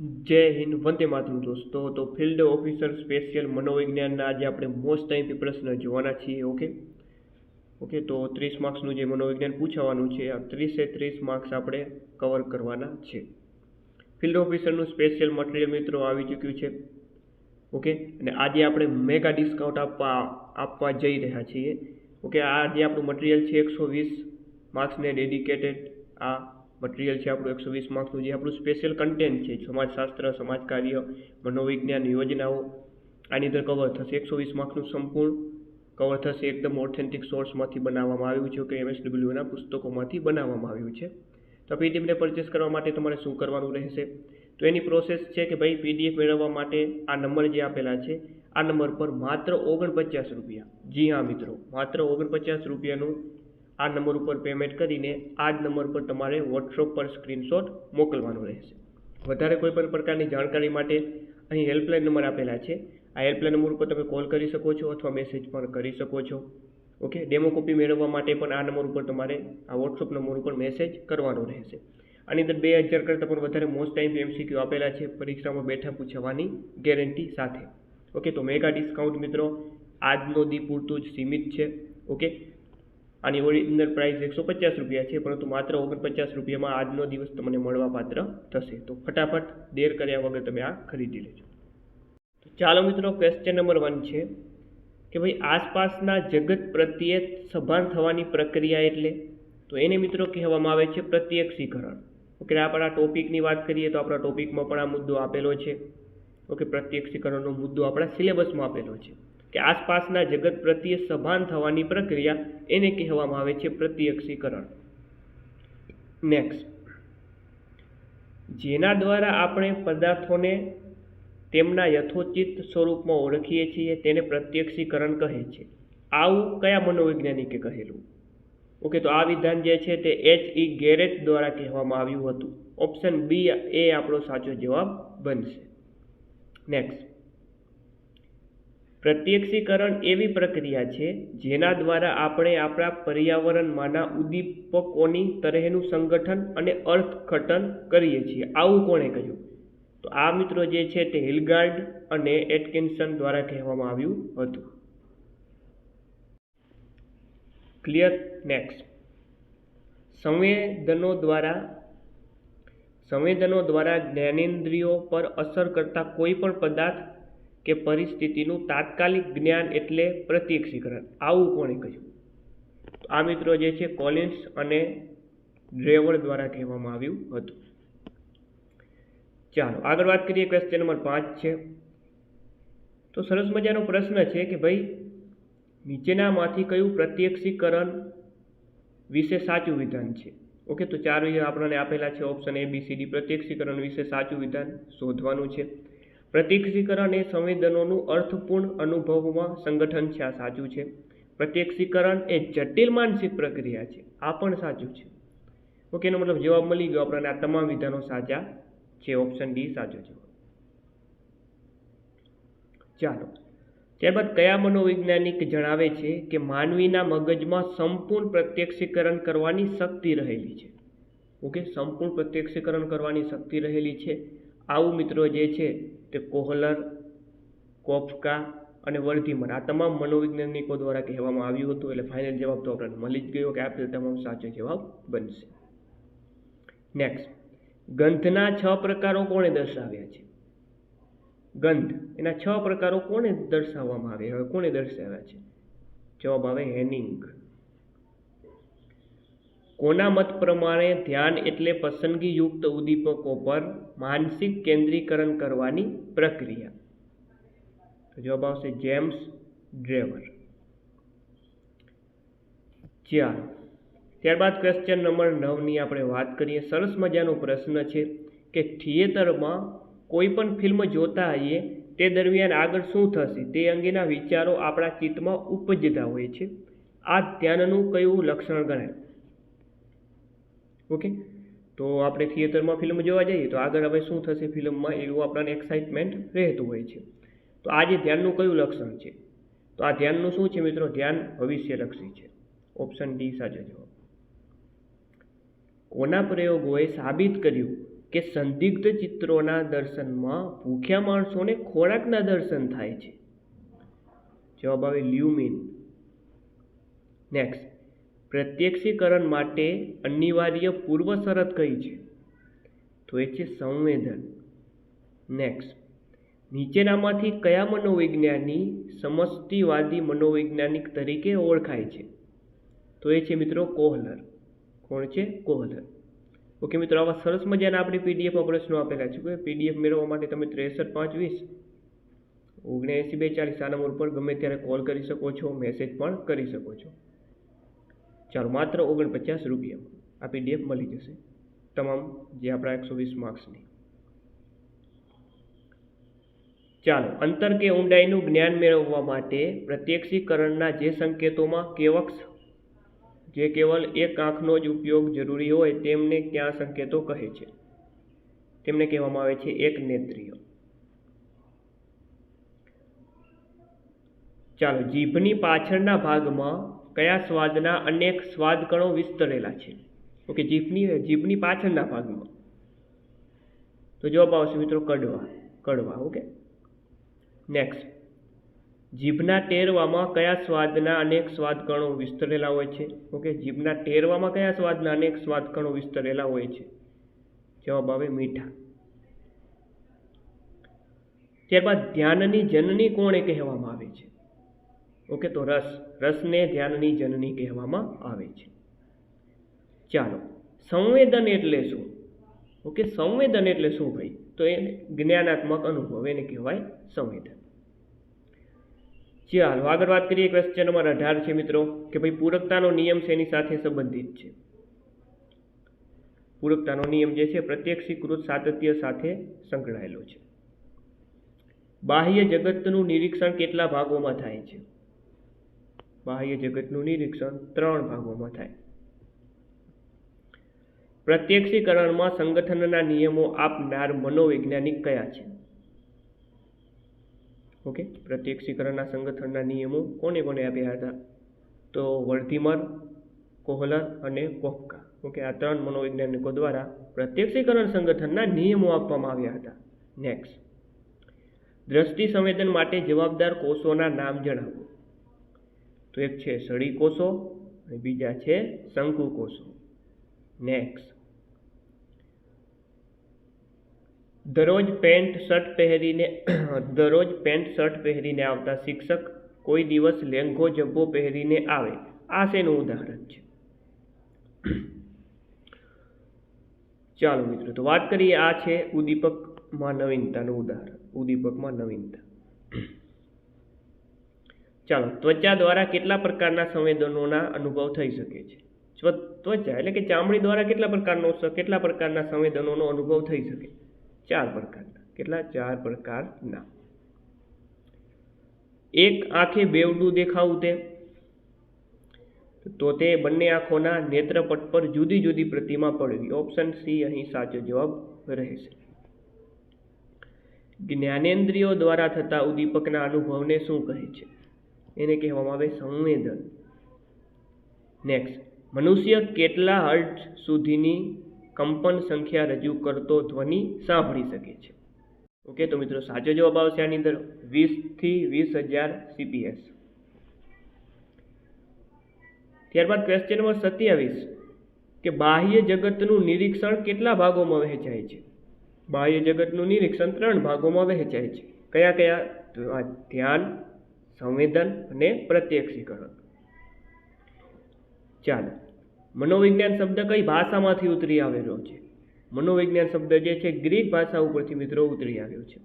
જય હિન્દ, વંદે માતરમ દોસ્તો. તો ફિલ્ડ ઓફિસર સ્પેશિયલ મનોવિજ્ઞાનના આજે આપણે મોસ્ટ ટાઈમથી પ્રશ્ન જોવાના છીએ, ઓકે? ઓકે, તો ત્રીસ માર્ક્સનું જે મનોવિજ્ઞાન પૂછાવાનું છે, આ ત્રીસે ત્રીસ માર્ક્સ આપણે કવર કરવાના છે. ફિલ્ડ ઓફિસરનું સ્પેશિયલ મટીરિયલ મિત્રો આવી ચૂક્યું છે, ઓકે? અને આજે આપણે મેગા ડિસ્કાઉન્ટ આપવા આપવા જઈ રહ્યા છીએ. ઓકે, આ જે આપણું મટીરિયલ છે, એકસો વીસ માર્ક્સને ડેડિકેટેડ આ મટીરિયલ છે આપણું એકસો વીસ માર્ક્સનું જે આપણું સ્પેશિયલ કન્ટેન્ટ છે, સમાજશાસ્ત્ર, સમાજકાર્ય, મનોવિજ્ઞાન, યોજનાઓ, આની અંદર કવર થશે. એકસો વીસ માર્ક્સનું સંપૂર્ણ કવર થશે એકદમ ઓથેન્ટિક સોર્સમાંથી બનાવવામાં આવ્યું છે, કે એમએસડબ્લ્યુના પુસ્તકોમાંથી બનાવવામાં આવ્યું છે. તો પીડીએફને પરચેસ કરવા માટે તમારે શું કરવાનું રહેશે? તો એની પ્રોસેસ છે કે ભાઈ પીડીએફ મેળવવા માટે આ નંબર જે આપેલા છે, આ નંબર પર માત્ર ઓગણપચાસ રૂપિયા. જી હા મિત્રો, માત્ર ઓગણપચાસ રૂપિયાનું આ નંબર ઉપર પેમેન્ટ કરીને આ જ નંબર પર તમારે વોટ્સઅપ પર સ્ક્રીનશોટ મોકલવાનું રહેશે. વધારે કોઈ પણ પ્રકારની જાણકારી માટે અહીં હેલ્પલાઇન નંબર આપેલા છે. આ હેલ્પલાઇન નંબર ઉપર તમે કોલ કરી શકો છો અથવા મેસેજ પણ કરી શકો છો. ઓકે ડેમો કોપી મેળવવા માટે પણ આ નંબર ઉપર તમારે આ વોટ્સઅપ નંબર ઉપર મેસેજ કરવાનો રહેશે. આની અંદર બે હજાર કરતાં પણ વધારે મોસ્ટ ટાઈમ એમસીક્યુ આપેલા છે. પરીક્ષામાં બેઠા પૂછવાની ગેરંટી સાથે. ઓકે તો મેગા ડિસ્કાઉન્ટ મિત્રો, આજનો દી પૂરતું જ સીમિત છે. ઓકે આની ઓરિજિનલ પ્રાઇસ એકસો પચાસ રૂપિયા છે, પરંતુ માત્ર ઓગણપચાસ રૂપિયામાં આજનો દિવસ તમને મળવા પાત્ર થશે. તો ફટાફટ દેર કર્યા વગર તમે આ ખરીદી લેજો. તો ચાલો મિત્રો ક્વેશ્ચન નંબર વન છે કે ભાઈ, આસપાસના જગત પ્રત્યે સભાન થવાની પ્રક્રિયા એટલે? તો એને મિત્રો કહેવામાં આવે છે પ્રત્યક્ષીકરણ. ઓકે આપણે આ ટોપિકની વાત કરીએ તો આપણા ટોપિકમાં પણ આ મુદ્દો આપેલો છે. ઓકે પ્રત્યક્ષીકરણનો મુદ્દો આપણા સિલેબસમાં આપેલો છે. કે આસપાસના જગત પ્રત્યે સભાન થવાની પ્રક્રિયા એને કહેવામાં આવે છે પ્રત્યક્ષીકરણ. નેક્સ્ટ જેના દ્વારા આપણે પદાર્થોને તેમના યથોચિત સ્વરૂપમાં ઓળખીએ છીએ તેને પ્રત્યક્ષીકરણ કહે છે. આવું કયા મનોવૈજ્ઞાનિકે કહેલું? ઓકે, તો આ વિધાન જે છે તે એચ ઈ ગેરેટ દ્વારા કહેવામાં આવ્યું હતું. ઓપ્શન બી એ આપણો સાચો જવાબ બનશે. નેક્સ્ટ પ્રત્યક્ષીકરણ એવી પ્રક્રિયા છે જેના દ્વારા આપણે આપણા પર્યાવરણમાંના ઉદ્દીપકોની તરહનું સંગઠન અને અર્થઘટન કરીએ છીએ. આવું કોણે કહ્યું? તો આ મિત્રો જે છે તે હિલગાર્ડ અને એટકિન્સન દ્વારા કહેવામાં આવ્યું હતું. ક્લિયર? નેક્સ્ટ. સંવેદનો દ્વારા સંવેદનો દ્વારા જ્ઞાનેન્દ્રિયો પર અસર કરતા કોઈ પણ પદાર્થ કે પરિસ્થિતિનું તાત્કાલિક જ્ઞાન એટલે પ્રતિક્ષીકરણ આવું કોણે કહ્યું? આ મિત્રો જે છે, કોલિન્સ અને ડ્રેવર દ્વારા કહેવામાં આવ્યું હતું. ચાલો, આગળ વાત કરીએ ક્વેશ્ચન નંબર પાંચ છે. તો સરસ મજાનો પ્રશ્ન છે કે ભાઈ, નીચેનામાંથી કયું પ્રત્યક્ષીકરણ વિશે સાચું વિધાન છે? ઓકે તો ચાર આપણને આપેલા છે option A B C D પ્રત્યક્ષીકરણ વિશે સાચું વિધાન શોધવાનું છે. પ્રત્યક્ષીકરણ એ સંવેદનોનું અર્થપૂર્ણ અનુભવમાં સંગઠન છે. આ સાચું છે. પ્રત્યક્ષીકરણ એ જટિલ માનસિક પ્રક્રિયા છે. આ પણ સાચું છે. ઓકે, એનો મતલબ જવાબ મળી ગયો આપણને. આ તમામ વિધાનો સાચા છે. ઓપ્શન ડી સાચો છે. ચાલો. ત્યારબાદ કયા મનોવૈજ્ઞાનિક જણાવે છે કે માનવીના મગજમાં સંપૂર્ણ પ્રત્યક્ષીકરણ કરવાની શક્તિ રહેલી છે? ઓકે, સંપૂર્ણ પ્રત્યક્ષીકરણ કરવાની શક્તિ રહેલી છે. આવું મિત્રો જે છે તે કોહલર, કોફકા અને વર્ધીમન, આ તમામ મનોવૈજ્ઞાનિકો દ્વારા કહેવામાં આવ્યું હતું, એટલે ફાઇનલ જવાબ તો આપણને મળી જ ગયો કે આપણે તમામ સાચો જવાબ બનશે. નેક્સ્ટ ગંધના છ પ્રકારો કોણે દર્શાવ્યા છે? ગંધ, એના છ પ્રકારો કોણે દર્શાવવામાં આવ્યા? હવે કોણે દર્શાવ્યા છે? જવાબ આવે હેનિંગ. કોના મત પ્રમાણે ધ્યાન એટલે પસંદગીયુક્ત ઉદ્દીપકો પર માનસિક કેન્દ્રીકરણ કરવાની પ્રક્રિયા? તો જવાબ આવશે જેમ્સ ડ્રેવર. ચાર. ત્યારબાદ ક્વેશ્ચન નંબર નવની આપણે વાત કરીએ. સરસ મજાનો પ્રશ્ન છે કે થિયેટરમાં કોઈ પણ ફિલ્મ જોતા હોઈએ તે દરમિયાન આગળ શું થશે? તે અંગેના વિચારો આપણા ચિત્તમાં ઉપજતા હોય છે. આ ધ્યાનનું કયું લક્ષણ ગણાય? ઓકે? તો આપણે થિયેટરમાં ફિલ્મ જોવા જઈએ તો આગળ હવે શું થશે ફિલ્મમાં? એવું આપણને એક્સાઇટમેન્ટ રહેતું હોય છે. તો આ જે ધ્યાનનું કયું લક્ષણ છે? તો આ ધ્યાનનું શું છે મિત્રો? ધ્યાન ભવિષ્યલક્ષી છે. ઓપ્શન ડી સાચો જવાબ. કોના પ્રયોગોએ સાબિત કર્યું કે સંદિગ્ધ ચિત્રોના દર્શનમાં ભૂખ્યા માણસોને ખોરાકના દર્શન થાય છે. જવાબ આવે લ્યુમિન. નેક્સ્ટ પ્રત્યક્ષીકરણ માટે અનિવાર્ય પૂર્વ શરત કઈ છે? તો એ છે સંવેદન. નેક્સ્ટ નીચેનામાંથી કયા મનોવિજ્ઞાની સમષ્ટિવાદી મનોવૈજ્ઞાનિક તરીકે ઓળખાય છે? તો એ છે મિત્રો કોહલર. કોણ છે? કોહલર. ઓકે મિત્રો, આવા સરસ મજાના આપણે પીડીએફમાં પ્રશ્નો આપેલા છે. કે પીડીએફ મેળવવા માટે તમે ત્રેસઠ, પાંચ, વીસ, ઓગણએંસી બે ચાલીસ આ નંબર પર ગમે ત્યારે કોલ કરી શકો છો મેસેજ પણ કરી શકો છો. ચાલો માત્ર ઓગણપચાસ રૂપિયામાં આ પીડીએફ મળી જશે. તમામ જે આપણા એકસો વીસ માર્ક્સની ચાલો, અંતર કે ઊંડાઈનું જ્ઞાન મેળવવા માટે પ્રત્યક્ષીકરણના જે સંકેતોમાં કેવક્ષ જે કેવલ એક આંખનો જ ઉપયોગ જરૂરી હોય તેમને ક્યાં સંકેતો કહે છે? તેમને કહેવામાં આવે છે એક નેત્રીય. ચાલો, જીભની પાછળના ભાગમાં કયા સ્વાદના અનેક સ્વાદ કણો વિસ્તરેલા છે? ઓકે, જીભની જીભની પાછળના ભાગમાં. તો જવાબ આવશે મિત્રો કડવા કડવા, ઓકે? નેક્સ્ટ જીભના ટેરવામાં કયા સ્વાદના અનેક સ્વાદ કણો વિસ્તરેલા હોય છે? ઓકે, જીભના ટેરવામાં કયા સ્વાદના અનેક સ્વાદ કણો વિસ્તરેલા હોય છે? જવાબ આવે મીઠા. ત્યારબાદ ધ્યાનની જનની કોણે કહેવામાં આવે છે? ઓકે, તો રસ, રસને ધ્યાનની જનની કહેવામાં આવે છે. ચાલો, સંવેદન એટલે શું? ઓકે, સંવેદન એટલે શું ભાઈ? તો એ જ્ઞાનાત્મક અનુભવ, એને કહેવાય સંવેદન. ચાલો, આગળ વાત કરીએ ક્વેશ્ચન નંબર અઢાર છે મિત્રો, કે ભાઈ પૂરકતાનો નિયમ શેની સાથે સંબંધિત છે? પૂરકતાનો નિયમ જે છે, પ્રત્યક્ષીકૃત સાતત્ય સાથે સંકળાયેલો છે. બાહ્ય જગતનું નિરીક્ષણ કેટલા ભાગોમાં થાય છે? બાહ્ય જગતનું નિરીક્ષણ ત્રણ ભાગોમાં થાય. પ્રત્યક્ષીકરણમાં સંગઠનના નિયમો આપનાર મનોવૈજ્ઞાનિક કયા છે? ઓકે, પ્રત્યક્ષીકરણના સંગઠનના નિયમો કોને કોને આપ્યા હતા? તો વર્ધીમર, કોહલર અને કોફકા ઓકે, આ ત્રણ મનોવૈજ્ઞાનિકો દ્વારા પ્રત્યક્ષીકરણ સંગઠનના નિયમો આપવામાં આવ્યા હતા. નેક્સ્ટ દ્રષ્ટિ સંવેદન માટે જવાબદાર કોષોના નામ જણાવો. તો એક છે સળી કોષો અને બીજા છે શંકુ કોષો નેક્સ્ટ દરરોજ પેન્ટ, શર્ટ પહેરીને, દરરોજ પેન્ટ, શર્ટ પહેરીને આવતા શિક્ષક કોઈ દિવસ લેંઘો જબ્બો પહેરીને આવે. આ શેનું ઉદાહરણ છે? ચાલો મિત્રો, તો વાત કરીએ આ છે ઉદ્દીપકમાં નવીનતાનું ઉદાહરણ. ઉદ્દીપકમાં નવીનતા. ચાલો, ત્વચા દ્વારા કેટલા પ્રકારના સંવેદનોના અનુભવ થઈ શકે છે? ત્વચા એટલે કે ચામડી દ્વારા કેટલા પ્રકારનો કેટલા પ્રકારના સંવેદનોનો અનુભવ થઈ શકે? ચાર પ્રકારના. કેટલા? ચાર પ્રકારના. એક આંખે બેવડું દેખાવું તે. તો તે બંને આંખોના નેત્રપટ પર જુદી જુદી પ્રતિમા પડવી ઓપ્શન સી અહીં સાચો જવાબ રહેશે. જ્ઞાનેન્દ્રિયો દ્વારા થતા ઉદ્દીપકના અનુભવને શું કહે છે? એને કહેવામાં આવે સંવેદન. નેક્સ્ટ મનુષ્ય કેટલા હર્ટ સુધીની કંપન સંખ્યા રજૂ કરતો ધ્વનિ સાંભળી શકે છે? ઓકે તો મિત્રો સાચો જવાબ આવશે આની અંદર વીસથી વીસ હજાર સીપીએસ ત્યારબાદ ક્વેશ્ચન નંબર સત્યાવીસ, કે બાહ્ય જગતનું નિરીક્ષણ કેટલા ભાગોમાં વહેંચાય છે? બાહ્ય જગતનું નિરીક્ષણ ત્રણ ભાગોમાં વહેંચાય છે. કયા કયા? ધ્યાન સંવેદન અને પ્રત્યક્ષીકરણ. ચાલો, મનોવિજ્ઞાન શબ્દ કઈ ભાષામાંથી ઉતરી આવેલો છે? મનોવિજ્ઞાન શબ્દ જે છે, ગ્રીક ભાષા ઉપરથી મિત્રો ઉતરી આવ્યો છે.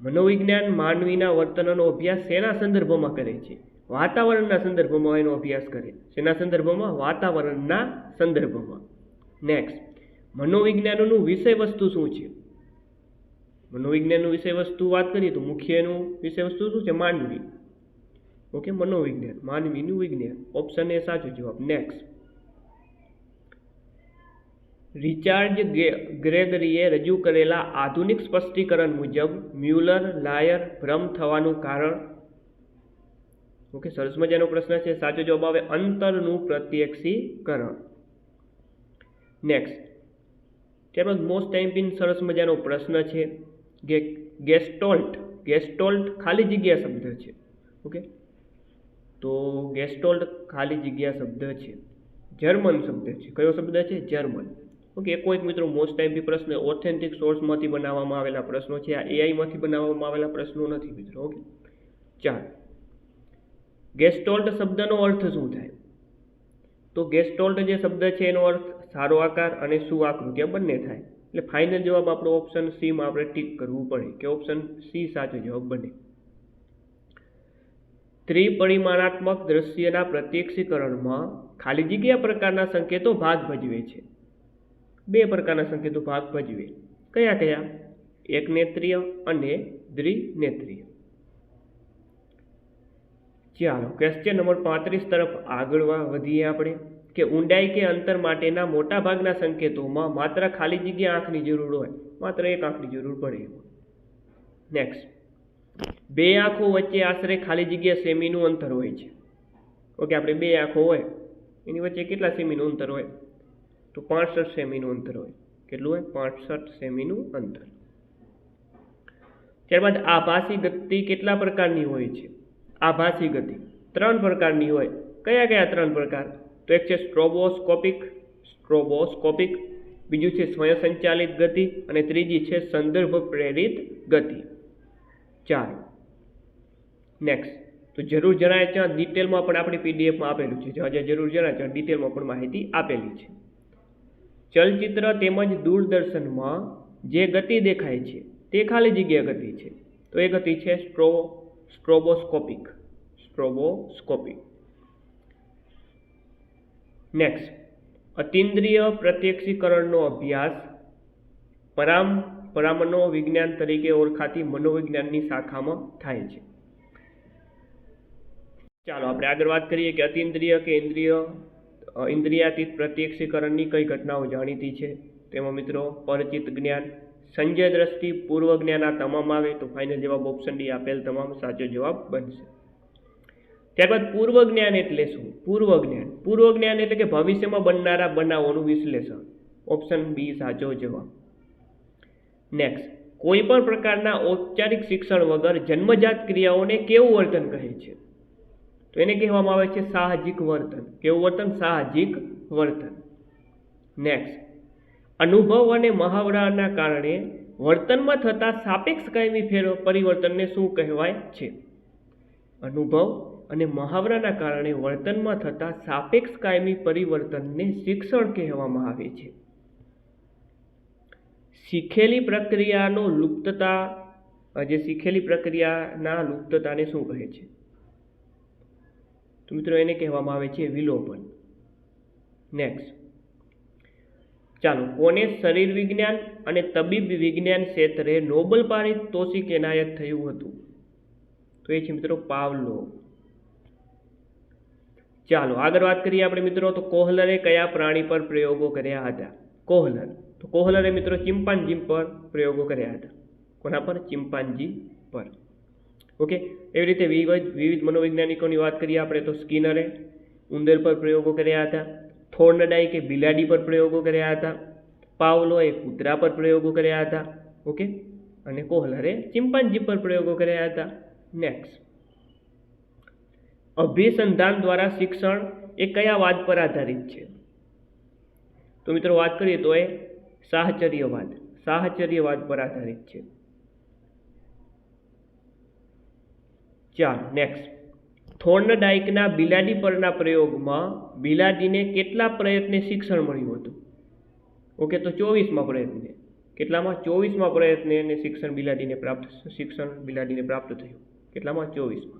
મનોવિજ્ઞાન માનવીના વર્તનનો અભ્યાસ શેના સંદર્ભમાં કરે છે? વાતાવરણના સંદર્ભમાં એનો અભ્યાસ કરે. શેના સંદર્ભમાં? વાતાવરણના સંદર્ભમાં. નેક્સ્ટ મનોવિજ્ઞાનનું વિષય વસ્તુ શું છે? મનોવિજ્ઞાનનું વિષય વસ્તુ વાત કરીએ તો મુખ્યનું વિષય વસ્તુ શું છે? માનવી. ઓકે, મનોવિજ્ઞાન. માનવીનું વિજ્ઞાન. ઓપ્શન એ સાચો જવાબ. નેક્સ્ટ રિચાર્ડ ગ્રેગરીએ રજૂ કરેલા આધુનિક સ્પષ્ટીકરણ મુજબ મ્યુલર લાયર ભ્રમ થવાનું કારણ. ઓકે, સરસ મજાનો પ્રશ્ન છે. સાચો જવાબ આવે અંતરનું પ્રત્યક્ષીકરણ. નેક્સ્ટ ત્યારબાદ મોસ્ટ ટાઈમ પિન સરસ મજાનો પ્રશ્ન છે. કે ગેસ્ટોલ્ટ ગેસ્ટોલ્ટ ખાલી જગ્યા શબ્દ છે. ઓકે? તો ગેસ્ટોલ્ટ ખાલી જગ્યા શબ્દ છે. જર્મન શબ્દ છે. કયો શબ્દ છે? જર્મન. ઓકે કોઈક મિત્રો મોસ્ટ ટાઈમ બી પ્રશ્ન ઓથેન્ટિક સોર્સમાંથી બનાવવામાં આવેલા પ્રશ્નો છે. આ એઆઈમાંથી બનાવવામાં આવેલા પ્રશ્નો નથી મિત્રો, ઓકે? ચાલો. ગેસ્ટોલ્ટ શબ્દનો અર્થ શું થાય? તો ગેસ્ટોલ્ટ જે શબ્દ છે એનો અર્થ સારો આકાર અને સુઆકૃતિ બંને થાય. એટલે ફાઇનલ જવાબ આપણો ઓપ્શન સીમાં આપણે ટીક કરવું પડે કે ઓપ્શન સી સાચો જવાબ બને. ત્રિપરિમાણાત્મક દ્રશ્યના પ્રત્યક્ષીકરણમાં ખાલી જગ્યા પ્રકારના સંકેતો ભાગ ભજવે છે. બે પ્રકારના સંકેતો ભાગ ભજવે. કયા કયા? એક નેત્રીય અને દ્વિનેત્રીય. ચાલો ક્વેશ્ચન નંબર પાંત્રીસ તરફ આગળ વધીએ આપણે. કે ઊંડાઈ કે અંતર માટેના મોટા ભાગના સંકેતોમાં માત્ર ખાલી જગ્યા આંખની જરૂર હોય, માત્ર એક આંખની જરૂર પડે નેક્સ્ટ બે આંખો વચ્ચે આશરે ખાલી જગ્યા સેમીનું અંતર હોય છે. ઓકે આપણે બે આંખો હોય, એની વચ્ચે કેટલા સેમીનું અંતર હોય? તો પાંસઠ સેમીનું અંતર હોય. કેટલું હોય? પાંસઠ સેમીનું અંતર. ત્યારબાદ આભાસી ગતિ કેટલા પ્રકારની હોય છે? આભાસી ગતિ. ત્રણ પ્રકારની હોય. કયા કયા ત્રણ પ્રકાર? તો એક છે સ્ટ્રોબોસ્કોપિક સ્ટ્રોબોસ્કોપિક, બીજું છે સ્વયંસંચાલિત ગતિ, અને ત્રીજી છે સંદર્ભ પ્રેરિત ગતિ. ચાર. નેક્સ્ટ તો જરૂર જણાય ત્યાં ડિટેલમાં પણ આપણી પીડીએફમાં આપેલું છે. જ્યાં જ્યાં જરૂર જણાય ત્યાં ડિટેલમાં પણ માહિતી આપેલી છે. ચલચિત્ર તેમજ દૂરદર્શનમાં જે ગતિ દેખાય છે, તે ખાલી જગ્યા ગતિ છે. તો એ ગતિ છે સ્ટ્રો, સ્ટ્રોબોસ્કોપિક. સ્ટ્રોબોસ્કોપિક. નેક્સ્ટ અતિન્દ્રિય પ્રત્યક્ષીકરણનો અભ્યાસ, પરામ પરામનો વિજ્ઞાન તરીકે ઓળખાતી મનોવિજ્ઞાનની શાખામાં થાય છે. ચાલો આપણે આગળ વાત કરીએ કે અતિન્દ્રિય કે ઇન્દ્રિય ઇન્દ્રિયાતીત પ્રત્યક્ષીકરણની કઈ ઘટનાઓ જાણીતી છે? તેમાં મિત્રો, પરિચિત જ્ઞાન, સંજય દ્રષ્ટિ પૂર્વ જ્ઞાન આ તમામ આવે તો ફાઇનલ જવાબ ઓપ્શન ડી આપેલ તમામ સાચો જવાબ બનશે. ત્યારબાદ પૂર્વ જ્ઞાન એટલે શું? પૂર્વ જ્ઞાન પૂર્વ જ્ઞાન એટલે કે ભવિષ્યમાં બનનારા બનાવોનું વિશ્લેષણ. ઓપ્શન બી સાચો જવાબ. નેક્સ્ટ કોઈ પણ પ્રકારના ઔપચારિક શિક્ષણ વગર જન્મજાત ક્રિયાઓને કેવું વર્તન કહે છે? તો એને કહેવામાં આવે છે સાહજિક વર્તન. કેવું વર્તન? સાહજિક વર્તન. નેક્સ્ટ અનુભવ અને મહાવરાના કારણે વર્તનમાં થતા સાપેક્ષ કાયમી ફેરો પરિવર્તનને શું કહેવાય છે? અનુભવ અને મહાવરાના કારણે વર્તનમાં થતા સાપેક્ષ કાયમી પરિવર્તનને શિક્ષણ કહેવામાં આવે છે. શીખેલી પ્રક્રિયાનો લુપ્તતા, આજે શીખેલી પ્રક્રિયાના લુપ્તતાને શું કહે છે? તો મિત્રો એને કહેવામાં આવે છે વિલોપન. નેક્સ્ટ ચાલો, કોને શરીર વિજ્ઞાન અને તબીબ વિજ્ઞાન ક્ષેત્રે નોબલ પારિતોષિક એનાયત થયું હતું? તો એ છે મિત્રો પાવલો ચાલો, આગળ વાત કરીએ આપણે મિત્રો, તો કોહલરે કયા પ્રાણી પર પ્રયોગો કર્યા હતા? કોહલર. તો કોહલરે મિત્રો ચિમ્પાન્જી પર પ્રયોગો કર્યા હતા. કોના પર? ચિમ્પાન્જી પર. ઓકે, એવી રીતે વિવિધ વિવિધ મનોવૈજ્ઞાનિકોની વાત કરીએ આપણે, તો સ્કિનરે ઉંદર પર પ્રયોગો કર્યા હતા. થોર્નડાઈ કે બિલાડી પર પ્રયોગો કર્યા હતા. પાવલોએ કૂતરા પર પ્રયોગો કર્યા હતા. ઓકે, અને કોહલરે ચિમ્પાન્જી પર પ્રયોગો કર્યા હતા. નેક્સ્ટ અભિસંધાન દ્વારા શિક્ષણ એ કયા વાદ પર આધારિત છે? તો મિત્રો વાત કરીએ તો એ સાહચર્યવાદ સાહચર્યવાદ પર આધારિત છે. ચાલો નેક્સ્ટ થોર્નડાઇકના બિલાડી પરના પ્રયોગમાં બિલાડીને કેટલા પ્રયત્ને શિક્ષણ મળ્યું હતું? ઓકે, તો ચોવીસમાં પ્રયત્ને. કેટલામાં? ચોવીસમાં પ્રયત્ને એને શિક્ષણ બિલાડીને પ્રાપ્ત, શિક્ષણ બિલાડીને પ્રાપ્ત થયું. કેટલામાં? ચોવીસમાં.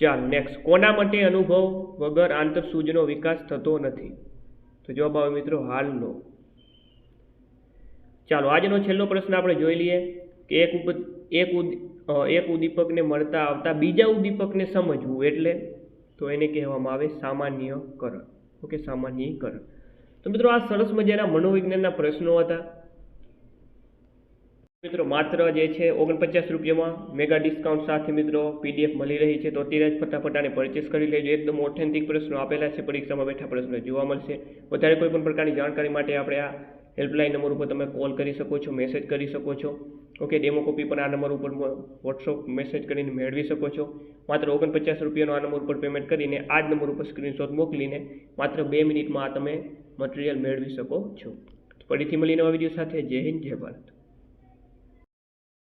ચાલ નેક્સ્ટ કોના માટે અનુભવ વગર આંતરસૂજનો વિકાસ થતો નથી? તો જવાબ આવે મિત્રો હાલનો. ચાલો, આજનો છેલ્લો પ્રશ્ન આપણે જોઈ લઈએ કે એક ઉપ, એક એક ઉદ્દીપકને મળતા આવતા બીજા ઉદ્દીપકને સમજવું એટલે તો એને કહેવામાં આવે સામાન્યકરણ. ઓકે, સામાન્યકરણ. તો મિત્રો આ સરસ મજાના મનોવિજ્ઞાનના પ્રશ્નો હતા. મિત્રો, માત્ર જે છે ઓગણપચાસ રૂપિયામાં મેગા ડિસ્કાઉન્ટ સાથે મિત્રો પીડીએફ મળી રહી છે. તો અત્યારે જ ફટાફટ આને પરચેસ કરી લેજો. એકદમ ઓથેન્ટિક પ્રશ્નો આપેલા છે. પરીક્ષામાં બેઠા પ્રશ્નો જોવા મળશે. વધારે કોઈ પણ પ્રકારની જાણકારી માટે આપણે આ હેલ્પલાઇન નંબર ઉપર તમે કોલ કરી શકો છો મેસેજ કરી શકો છો. ઓકે ડેમો કોપી પણ આ નંબર ઉપર વોટ્સઅપ મેસેજ કરીને મેળવી શકો છો. માત્ર ઓગણપચાસ રૂપિયાનો આ નંબર ઉપર પેમેન્ટ કરીને આ જ નંબર ઉપર સ્ક્રીનશોટ મોકલીને માત્ર બે મિનિટમાં આ તમે મટીરિયલ મેળવી શકો છો. ફરીથી મળીને નવા વીડિયો સાથે. જય હિન્દ, જય ભારત.